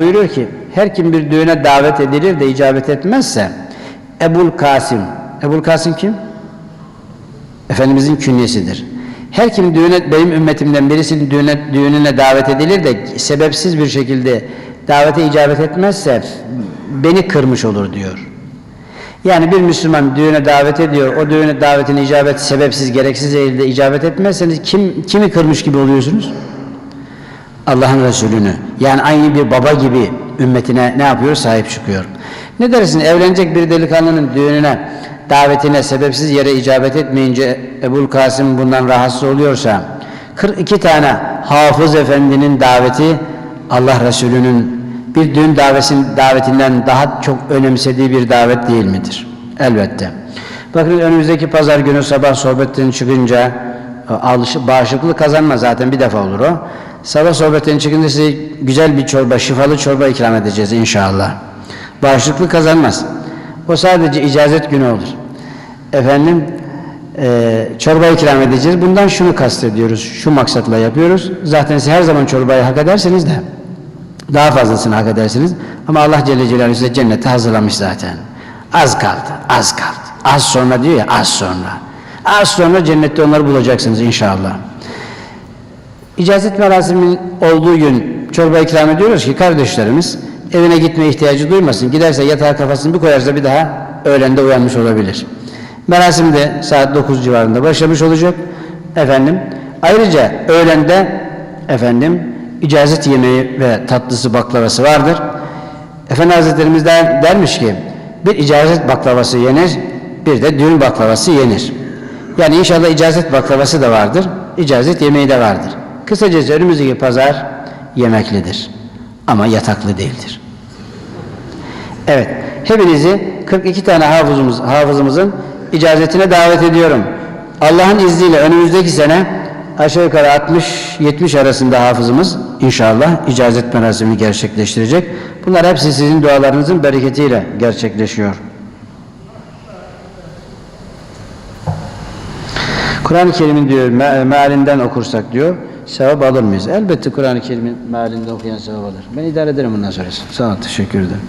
Buyuruyor ki her kim bir düğüne davet edilir de icabet etmezse Ebul Kasım. Ebul Kasım kim? Efendimizin künyesidir. Her kim düğüne, benim ümmetimden birisinin düğüne, düğününe davet edilir de sebepsiz bir şekilde davete icabet etmezse beni kırmış olur diyor. Yani bir Müslüman düğüne davet ediyor, o düğüne davetine icabet sebepsiz, gereksiz şekilde icabet etmezseniz kim, kimi kırmış gibi oluyorsunuz? Allah'ın Resulünü. Yani aynı bir baba gibi ümmetine ne yapıyor? Sahip çıkıyor. Ne dersin? Evlenecek bir delikanlının düğününe, davetine sebepsiz yere icabet etmeyince Ebul Kasım bundan rahatsız oluyorsa 42 tane hafız efendinin daveti Allah Resulü'nün bir düğün davetin, davetinden daha çok önemsediği bir davet değil midir? Elbette. Bakın önümüzdeki pazar günü sabah sohbetten çıkınca alış, bağışıklık kazanma zaten bir defa olur o. Sabah sohbetten çıkınca size güzel bir çorba, şifalı çorba ikram edeceğiz inşallah. Bağışıklık kazanmaz. O sadece icazet günü olur. Efendim e, çorba ikram edeceğiz. Bundan şunu kastediyoruz, şu maksatla yapıyoruz. Zaten siz her zaman çorbayı hak edersiniz de daha fazlasını hak edersiniz. Ama Allah Celle Celaluhu size cennete hazırlamış zaten. Az kaldı, az kaldı. Az sonra diyor ya, az sonra. Az sonra cennette onları bulacaksınız inşallah. İcazet merasimin olduğu gün çorba ikram ediyoruz ki kardeşlerimiz evine gitme ihtiyacı duymasın. Giderse yatağa kafasını bir koyarsa bir daha öğlende uyanmış olabilir. Merasim de saat 9 civarında başlamış olacak. Efendim ayrıca öğlende efendim icazet yemeği ve tatlısı baklavası vardır. Efendi Hazretlerimiz der, dermiş ki bir icazet baklavası yenir, bir de düğün baklavası yenir. Yani inşallah icazet baklavası da vardır, icazet yemeği de vardır. Kısacası önümüzdeki pazar yemeklidir ama yataklı değildir. Evet, hepinizi 42 tane hafızımız, hafızımızın icazetine davet ediyorum. Allah'ın izniyle önümüzdeki sene aşağı yukarı 60-70 arasında hafızımız inşallah icazet merasimini gerçekleştirecek. Bunlar hepsi sizin dualarınızın bereketiyle gerçekleşiyor. Kur'an-ı Kerim'in diyor me- mealinden okursak diyor sevap alır mıyız? Elbette Kur'an-ı Kerim'in mealinde okuyan sevap alır. Ben idare ederim bundan sonrası. Sağ ol, teşekkür ederim.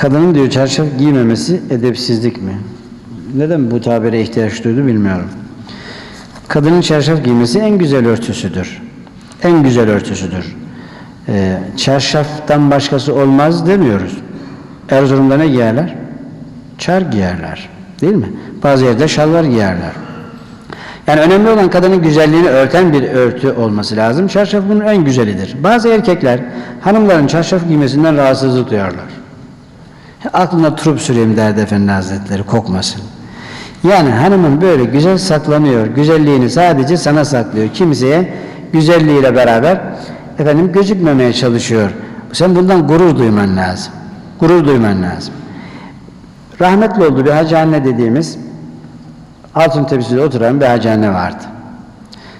Kadının diyor çarşaf giymemesi edepsizlik mi? Neden bu tabire ihtiyaç duydu bilmiyorum. Kadının çarşaf giymesi en güzel örtüsüdür. En güzel örtüsüdür. Ee, çarşaftan başkası olmaz demiyoruz. Erzurum'da ne giyerler? Çar giyerler. Değil mi? Bazı yerde şalvar giyerler. Yani önemli olan kadının güzelliğini örten bir örtü olması lazım. Çarşaf bunun en güzelidir. Bazı erkekler hanımların çarşaf giymesinden rahatsızlık duyarlar. Aklına trup süreyim derdi Efendi Hazretleri kokmasın. Yani hanımın böyle güzel saklanıyor, güzelliğini sadece sana saklıyor. Kimseye güzelliğiyle beraber efendim gözükmemeye çalışıyor. Sen bundan gurur duyman lazım. Gurur duyman lazım. Rahmetli oldu bir hacı anne dediğimiz altın tepside oturan bir hacı anne vardı.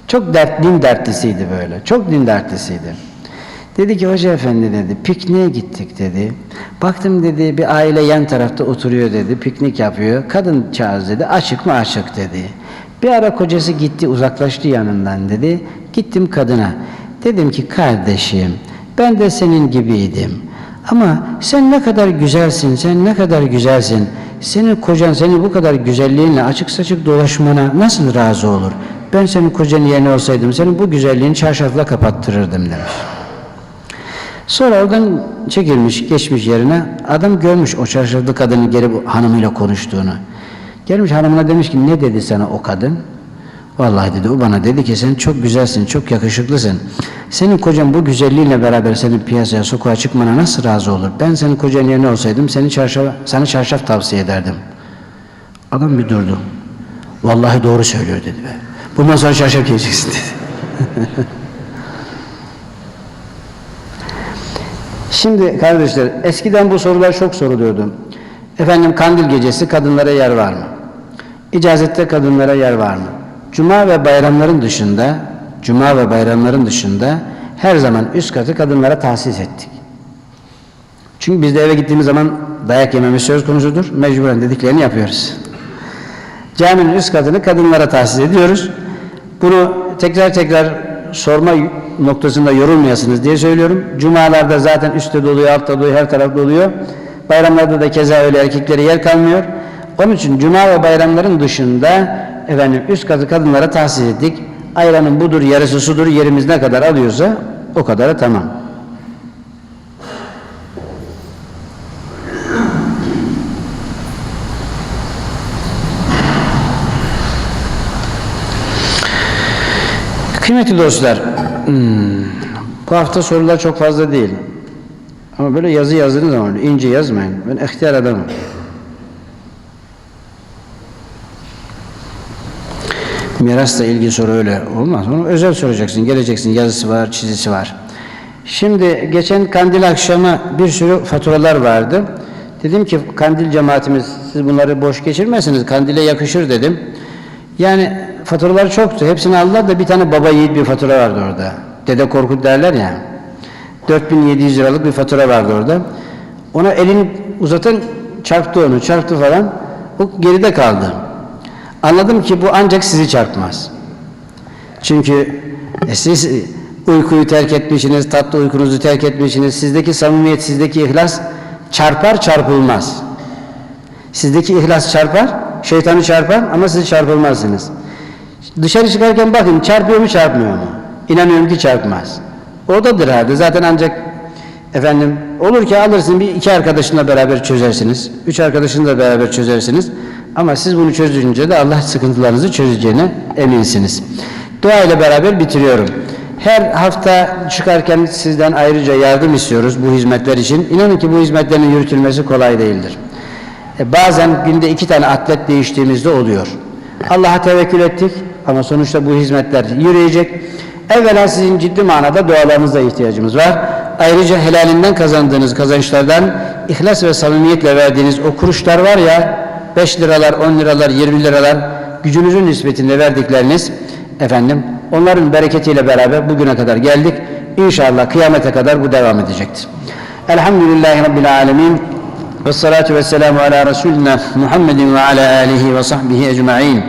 Çok dert, din dertlisiydi böyle. Çok din dertlisiydi. Dedi ki hoca efendi dedi pikniğe gittik dedi. Baktım dedi bir aile yan tarafta oturuyor dedi piknik yapıyor. Kadın çağız dedi açık mı açık dedi. Bir ara kocası gitti uzaklaştı yanından dedi. Gittim kadına. Dedim ki kardeşim ben de senin gibiydim. Ama sen ne kadar güzelsin, sen ne kadar güzelsin. Senin kocan seni bu kadar güzelliğinle açık saçık dolaşmana nasıl razı olur? Ben senin kocanın yerine olsaydım senin bu güzelliğini çarşafla kapattırırdım demiş. Sonra oradan çekilmiş, geçmiş yerine adam görmüş o çarşaflı kadının geri bu hanımıyla konuştuğunu. Gelmiş hanımına demiş ki ne dedi sana o kadın? Vallahi dedi o bana dedi ki sen çok güzelsin, çok yakışıklısın. Senin kocan bu güzelliğinle beraber senin piyasaya, sokağa çıkmana nasıl razı olur? Ben senin kocanın yerine olsaydım seni çarşaf, sana çarşaf tavsiye ederdim. Adam bir durdu. Vallahi doğru söylüyor dedi be. Bundan sonra çarşaf giyeceksin dedi. Şimdi kardeşler eskiden bu sorular çok soruluyordu. Efendim kandil gecesi kadınlara yer var mı? İcazette kadınlara yer var mı? Cuma ve bayramların dışında, cuma ve bayramların dışında her zaman üst katı kadınlara tahsis ettik. Çünkü biz de eve gittiğimiz zaman dayak yememiz söz konusudur. Mecburen dediklerini yapıyoruz. Caminin üst katını kadınlara tahsis ediyoruz. Bunu tekrar tekrar sorma noktasında yorulmayasınız diye söylüyorum. Cumalarda zaten üstte doluyor, altta doluyor, her taraf doluyor. Bayramlarda da keza öyle erkeklere yer kalmıyor. Onun için cuma ve bayramların dışında efendim üst katı kadınlara tahsis ettik. Ayranın budur, yarısı sudur, yerimiz ne kadar alıyorsa o kadara tamam. Kıymetli dostlar, hmm, bu hafta sorular çok fazla değil. Ama böyle yazı yazdığınız zaman ince yazmayın. Ben ihtiyar adamım. Mirasla ilgili soru öyle olmaz. Onu özel soracaksın. Geleceksin. Yazısı var, çizisi var. Şimdi geçen kandil akşamı bir sürü faturalar vardı. Dedim ki kandil cemaatimiz siz bunları boş geçirmezsiniz. Kandile yakışır dedim. Yani faturalar çoktu. Hepsini aldılar da bir tane baba yiğit bir fatura vardı orada. Dede Korkut derler ya. 4700 liralık bir fatura vardı orada. Ona elini uzatan çarptı onu, çarptı falan. O geride kaldı. Anladım ki bu ancak sizi çarpmaz. Çünkü e, siz uykuyu terk etmişsiniz, tatlı uykunuzu terk etmişsiniz. Sizdeki samimiyet, sizdeki ihlas çarpar çarpılmaz. Sizdeki ihlas çarpar, şeytanı çarpar ama siz çarpılmazsınız. Dışarı çıkarken bakın çarpıyor mu çarpmıyor mu? İnanıyorum ki çarpmaz. Oradadır herhalde. Zaten ancak efendim olur ki alırsın bir iki arkadaşınla beraber çözersiniz. Üç arkadaşınla beraber çözersiniz. Ama siz bunu çözünce de Allah sıkıntılarınızı çözeceğine eminsiniz. Dua ile beraber bitiriyorum. Her hafta çıkarken sizden ayrıca yardım istiyoruz bu hizmetler için. İnanın ki bu hizmetlerin yürütülmesi kolay değildir. E, bazen günde iki tane atlet değiştiğimizde oluyor. Allah'a tevekkül ettik ama sonuçta bu hizmetler yürüyecek. Evvela sizin ciddi manada dualarınıza ihtiyacımız var. Ayrıca helalinden kazandığınız kazançlardan ihlas ve samimiyetle verdiğiniz o kuruşlar var ya 5 liralar, 10 liralar, 20 liralar gücünüzün nispetinde verdikleriniz efendim onların bereketiyle beraber bugüne kadar geldik. İnşallah kıyamete kadar bu devam edecektir. Elhamdülillahi Rabbil Alemin. Ve salatu ve selamu ala Resulina Muhammedin ve ala alihi ve sahbihi ecma'in.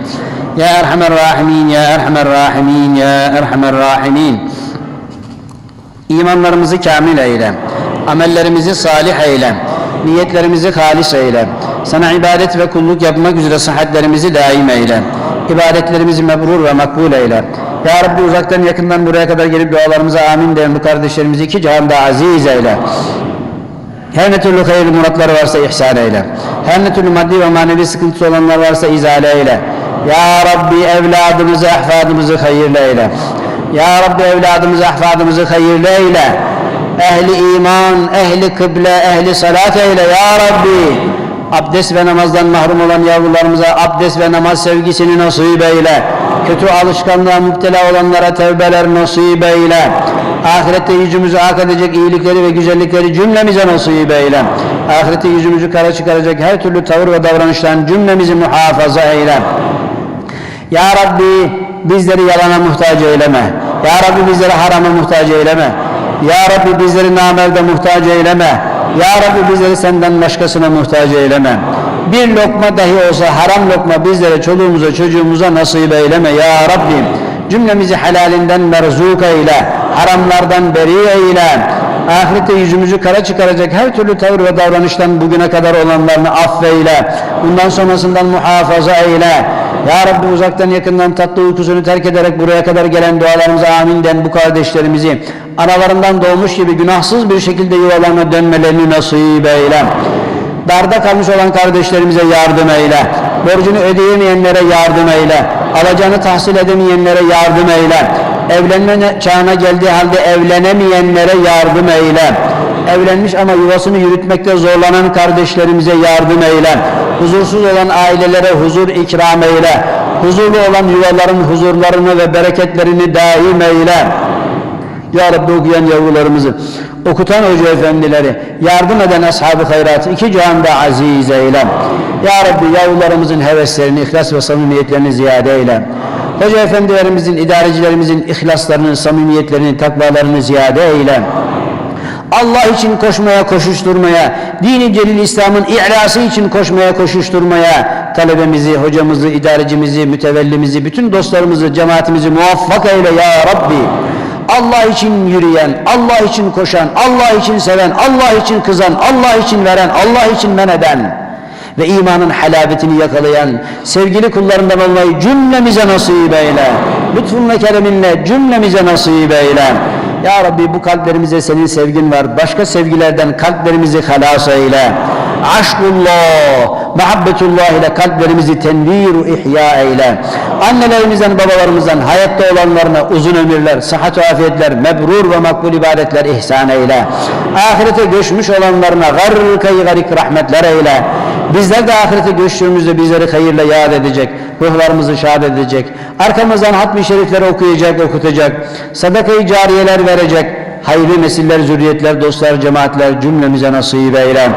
Ya Erhamer Rahimin, Ya Erhamer Rahimin, Ya Erhamer Rahimin. İmanlarımızı kamil eyle, amellerimizi salih eyle, niyetlerimizi halis eyle. Sana ibadet ve kulluk yapmak üzere sıhhatlerimizi daim eyle. İbadetlerimizi mebrur ve makbul eyle. Ya Rabbi uzaktan yakından buraya kadar gelip dualarımıza amin diyen bu kardeşlerimizi iki cihanda aziz eyle. Her ne türlü hayırlı muratları varsa ihsan eyle. Her ne türlü maddi ve manevi sıkıntısı olanlar varsa izale eyle. Ya Rabbi evladımızı, ahfadımızı hayırlı eyle. Ya Rabbi evladımızı, ahfadımızı hayırlı eyle. Ehli iman, ehli kıble, ehli salat eyle Ya Rabbi. Abdest ve namazdan mahrum olan yavrularımıza abdest ve namaz sevgisini nasip eyle. Kötü alışkanlığa müptela olanlara tevbeler nasip eyle. Ahirette yüzümüzü ak edecek iyilikleri ve güzellikleri cümlemize nasip eyle. Ahirette yüzümüzü kara çıkaracak her türlü tavır ve davranıştan cümlemizi muhafaza eyle. Ya Rabbi bizleri yalana muhtaç eyleme. Ya Rabbi bizleri harama muhtaç eyleme. Ya Rabbi bizleri namerde muhtaç eyleme. Ya Rabbi bizleri senden başkasına muhtaç eyleme. Bir lokma dahi olsa haram lokma bizlere, çoluğumuza, çocuğumuza nasip eyleme. Ya Rabbi cümlemizi helalinden merzuk eyle. Haramlardan beri eyle. Ahirette yüzümüzü kara çıkaracak her türlü tavır ve davranıştan bugüne kadar olanlarını affeyle. Bundan sonrasından muhafaza eyle. Ya Rabbi uzaktan yakından tatlı uykusunu terk ederek buraya kadar gelen dualarımıza amin den bu kardeşlerimizi analarından doğmuş gibi günahsız bir şekilde yuvalarına dönmelerini nasip eyle. Darda kalmış olan kardeşlerimize yardım eyle. Borcunu ödeyemeyenlere yardım eyle. Alacağını tahsil edemeyenlere yardım eyle. Evlenme çağına geldiği halde evlenemeyenlere yardım eyle. Evlenmiş ama yuvasını yürütmekte zorlanan kardeşlerimize yardım eyle. Huzursuz olan ailelere huzur ikram eyle. Huzurlu olan yuvaların huzurlarını ve bereketlerini daim eyle. Ya Rabbi okuyan yavrularımızı, okutan hoca efendileri, yardım eden ashab-ı hayratı iki cihanda aziz eyle. Ya Rabbi yavrularımızın heveslerini, ihlas ve samimiyetlerini ziyade eyle. Hoca efendilerimizin, idarecilerimizin ihlaslarını, samimiyetlerini, takvalarını ziyade eyle. Allah için koşmaya, koşuşturmaya, dini celil İslam'ın i'lası için koşmaya, koşuşturmaya, talebemizi, hocamızı, idarecimizi, mütevellimizi, bütün dostlarımızı, cemaatimizi muvaffak eyle ya Rabbi. Allah için yürüyen, Allah için koşan, Allah için seven, Allah için kızan, Allah için veren, Allah için men eden ve imanın halabetini yakalayan sevgili kullarından olmayı cümlemize nasip eyle. Lütfunla kereminle cümlemize nasip eyle. Ya Rabbi bu kalplerimize senin sevgin var. Başka sevgilerden kalplerimizi halas eyle. Aşkullah, muhabbetullah ile kalplerimizi tenviru ihya eyle. Annelerimizden, babalarımızdan, hayatta olanlarına uzun ömürler, sıhhat ve afiyetler, mebrur ve makbul ibadetler ihsan eyle. Ahirete göçmüş olanlarına garkayı garik rahmetler eyle. Bizler de ahirete göçtüğümüzde bizleri hayırla yad edecek, ruhlarımızı şad edecek, arkamızdan hatmi şerifleri okuyacak, okutacak, sadakayı cariyeler verecek, hayırlı nesiller, zürriyetler, dostlar, cemaatler cümlemize nasip eyle.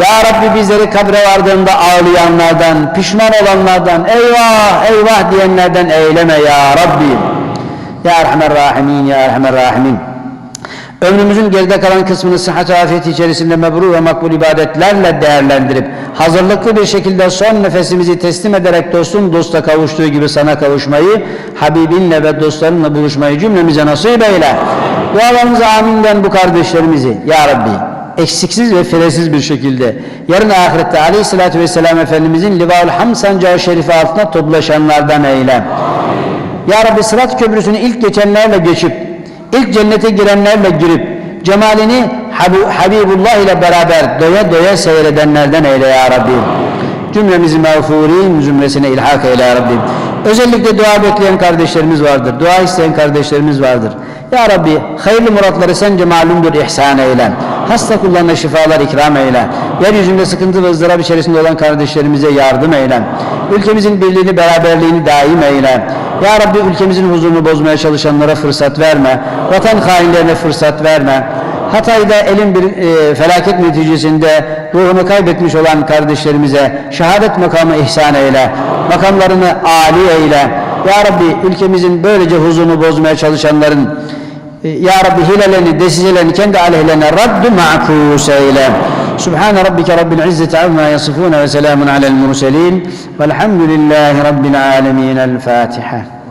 Ya Rabbi bizleri kabre vardığında ağlayanlardan, pişman olanlardan, eyvah eyvah diyenlerden eyleme ya Rabbi. Ya Erhamer Rahimin, Ya Erhamer Rahimin. Ömrümüzün geride kalan kısmını sıhhat afiyet içerisinde mebrur ve makbul ibadetlerle değerlendirip hazırlıklı bir şekilde son nefesimizi teslim ederek dostun dosta kavuştuğu gibi sana kavuşmayı, Habibinle ve dostlarınla buluşmayı cümlemize nasip eyle. Dualarımıza aminden bu kardeşlerimizi Ya Rabbi eksiksiz ve firesiz bir şekilde yarın ahirette aleyhissalatü vesselam Efendimizin Livaul Ham sancağı şerifi altına toplaşanlardan eyle. Ya Rabbi sırat köprüsünü ilk geçenlerle geçip ilk cennete girenlerle girip cemalini Hab- Habibullah ile beraber doya doya seyredenlerden eyle ya Rabbi. Cümlemizi mağfurin zümresine ilhak eyle ya Rabbi. Özellikle dua bekleyen kardeşlerimiz vardır. Dua isteyen kardeşlerimiz vardır. Ya Rabbi hayırlı muratları sence malumdur ihsan eyle. Hasta kullarına şifalar ikram eyle. Yeryüzünde sıkıntı ve ızdırap içerisinde olan kardeşlerimize yardım eyle. Ülkemizin birliğini, beraberliğini daim eyle. Ya Rabbi ülkemizin huzurunu bozmaya çalışanlara fırsat verme. Vatan hainlerine fırsat verme. Hatay'da elin bir e, felaket neticesinde ruhunu kaybetmiş olan kardeşlerimize şehadet makamı ihsan eyle. Makamlarını âli eyle. Ya Rabbi ülkemizin böylece huzurunu bozmaya çalışanların يا رب هللا دسلا كندا على لنا الرد معكوس إلى سبحان ربك رب العزة عما يصفون وسلام على المرسلين والحمد لله رب العالمين الفاتحة.